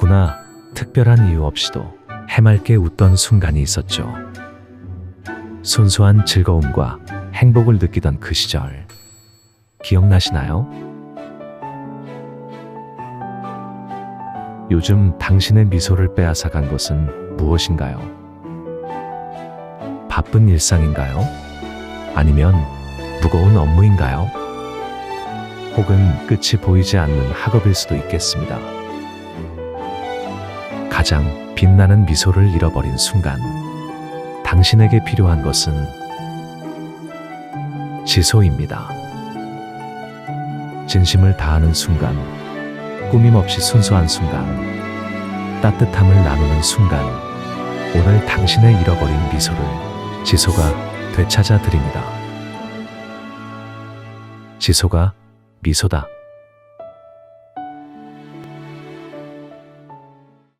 누구나 특별한 이유 없이도 해맑게 웃던 순간이 있었죠. 순수한 즐거움과 행복을 느끼던 그 시절. 기억나시나요? 요즘 당신의 미소를 빼앗아간 것은 무엇인가요? 바쁜 일상인가요? 아니면 무거운 업무인가요? 혹은 끝이 보이지 않는 학업일 수도 있겠습니다. 가장 빛나는 미소를 잃어버린 순간, 당신에게 필요한 것은 지소입니다. 진심을 다하는 순간, 꾸밈 없이 순수한 순간, 따뜻함을 나누는 순간, 오늘 당신의 잃어버린 미소를 지소가 되찾아 드립니다. 지소가 미소다.